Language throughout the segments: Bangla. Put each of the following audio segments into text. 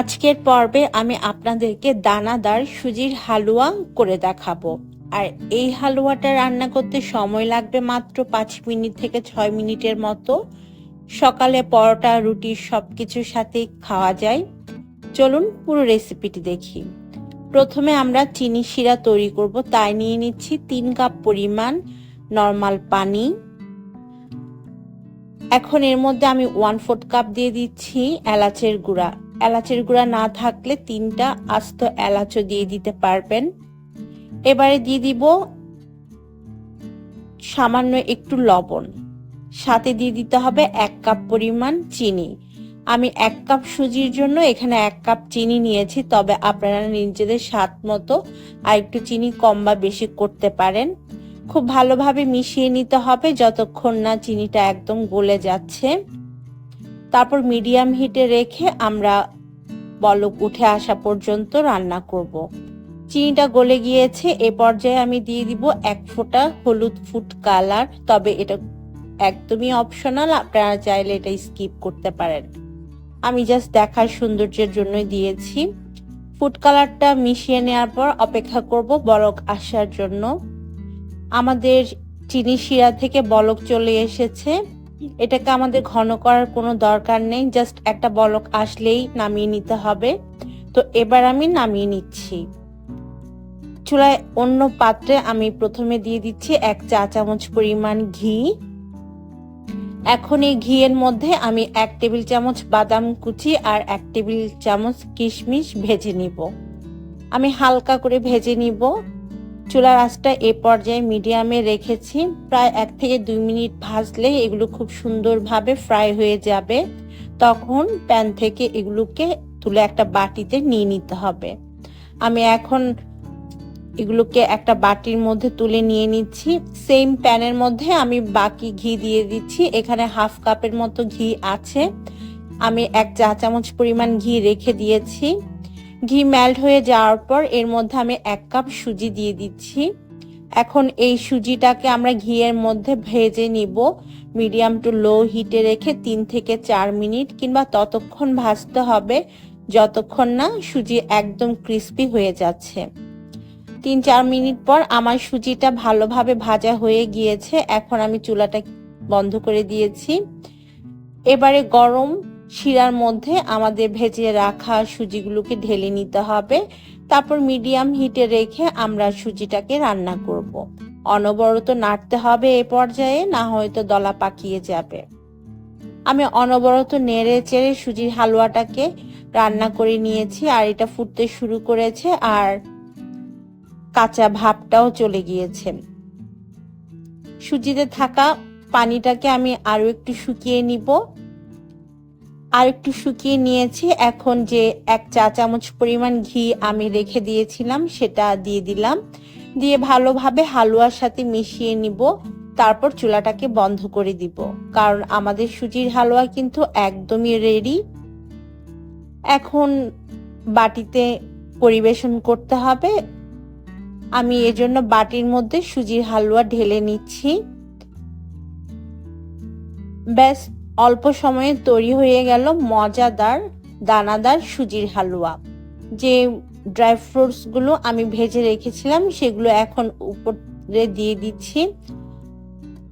আজকের পর্বে আমি আপনাদেরকে দানাদার সুজির হালুয়া করে দেখাবো। আর এই হালুয়াটা রান্না করতে সময় লাগবে মাত্র পাঁচ মিনিট থেকে ছয় মিনিটের মতো। সকালে পরোটা, রুটি সব কিছুর সাথে খাওয়া যায়। চলুন পুরো রেসিপিটি দেখি। প্রথমে আমরা চিনি শিরা তৈরি করব, তাই নিয়ে নিচ্ছি তিন কাপ পরিমাণ নর্মাল পানি। এখন এর মধ্যে আমি ওয়ান ফোর্থ কাপ দিয়ে দিচ্ছি এলাচের গুঁড়া। এলাচের গুঁড়া না থাকলে তিনটা আস্ত এলাচও দিয়ে দিতে পারবেন। এবারে দিয়ে দিব সামান্য একটু লবণ। সাথে দিয়ে দিতে হবে এক কাপ পরিমাণ চিনি। আমি এক কাপ সুজির জন্য এখানে এক কাপ চিনি নিয়েছি, তবে আপনারা নিজেদের স্বাদ মতো আর একটু চিনি কম বা বেশি করতে পারেন। খুব ভালোভাবে মিশিয়ে নিতে হবে, যতক্ষণ না চিনিটা একদম গলে যাচ্ছে। তারপর মিডিয়াম হিটে রেখে আমরা বলক উঠে আসা পর্যন্ত রান্না করব। চিনিটা গলে গিয়েছে, এ পর্যায়ে আমি দিয়ে দিব এক ফোঁটা হলুদ ফুড কালার, তবে এটা একদমই অপশনাল আপনারা চাইলে এটা স্কিপ করতে পারেন। আমি জাস্ট দেখার সৌন্দর্যের জন্যই দিয়েছি। ফুড কালারটা মিশিয়ে নেওয়ার পর অপেক্ষা করব বলক আসার জন্য। আমাদের চিনি শিরা থেকে বলক চলে এসেছে। এটাকে আমাদের ঘন করার কোনো দরকার নেই জাস্ট একটা বলক আসলেই নামিয়ে নিতে হবে। তো এবার আমি নামিয়ে নিচ্ছি। চুলায় অন্য পাত্রে আমি প্রথমে দিয়ে দিচ্ছি এক চা চামচ পরিমাণ ঘি। এখন এই ঘিয়ের মধ্যে আমি এক টেবিল চামচ বাদাম কুচি আর এক টেবিল চামচ কিশমিশ ভেজে নিব। আমি হালকা করে ভেজে নিব। চুলার আঁচটা এ পর্যায়ে মিডিয়ামে রেখেছি। প্রায় এক থেকে দুই মিনিট ভাজলে এগুলো খুব সুন্দরভাবে ফ্রাই হয়ে যাবে। তখন প্যান থেকে এগুলোকে তুলে একটা বাটিতে নিয়ে নিতে হবে। আমি এখন এগুলোকে একটা বাটির মধ্যে তুলে নিয়ে নিচ্ছি। সেম প্যানের মধ্যে আমি বাকি ঘি দিয়ে দিচ্ছি। এখানে হাফ কাপের মতো ঘি আছে। আমি এক চা চামচ পরিমাণ ঘি রেখে দিয়েছি। ঘি মেল্ট হয়ে যাওয়ার পর এর মধ্যে আমি এক কাপ সুজি দিয়ে দিচ্ছি। এখন এই সুজিটাকে আমরা ঘিয়ের মধ্যে ভেজে নিব। মিডিয়াম টু লো হিটে রেখে তিন থেকে চার মিনিট কিংবা ততক্ষণ ভাজতে হবে। যতক্ষণ না সুজি একদম ক্রিস্পি হয়ে যাচ্ছে। তিন চার মিনিট পর আমার সুজিটা ভালোভাবে ভাজা হয়ে গিয়েছে। এখন আমি চুলাটা বন্ধ করে দিয়েছি। এবারে গরম শিরার মধ্যে আমাদের ভেজে রাখা সুজিগুলোকে ঢেলে নিতে হবে। তারপর মিডিয়াম হিটে রেখে আমরা সুজিটাকে রান্না করব। অনবরত নাড়তে হবে এ পর্যায়ে, না হয়তো দলা পাকিয়ে যাবে। আমি অনবরত নেড়ে চেড়ে সুজির হালুয়াটাকে রান্না করে নিয়েছি আর এটা ফুটতে শুরু করেছে আর কাঁচা ভাবটাও চলে গিয়েছে। সুজিতে থাকা পানিটাকে আমি আরও একটু শুকিয়ে নিব। আর একটু শুকিয়ে নিয়েছি। এখন যে এক চা চামচ পরিমাণ ঘি আমি রেখে দিয়েছিলাম, সেটা দিয়ে দিলাম। দিয়ে ভালোভাবে হালুয়ার সাথে মিশিয়ে নিব। তারপর চুলাটাকে বন্ধ করে দিব। কারণ আমাদের সুজির হালুয়া কিন্তু একদমই রেডি। এখন বাটিতে পরিবেশন করতে হবে। আমি এজন্য বাটির মধ্যে সুজির হালুয়া ঢেলে নিচ্ছি। ব্যাস অল্প সময়ে তৈরি হয়ে গেল মজাদার দানাদার সুজির হালুয়া। যে ড্রাই ফ্রুটসগুলো আমি ভেজে রেখেছিলাম, সেগুলো এখন উপরে দিয়ে দিচ্ছি।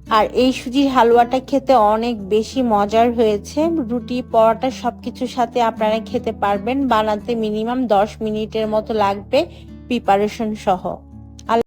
আর এই সুজির হালুয়াটা খেতে অনেক বেশি মজার হয়েছে। রুটি, পরোটা সব কিছুর সাথে আপনারা খেতে পারবেন। বানাতে মিনিমাম দশ মিনিটের মতো লাগবে প্রিপারেশন সহ।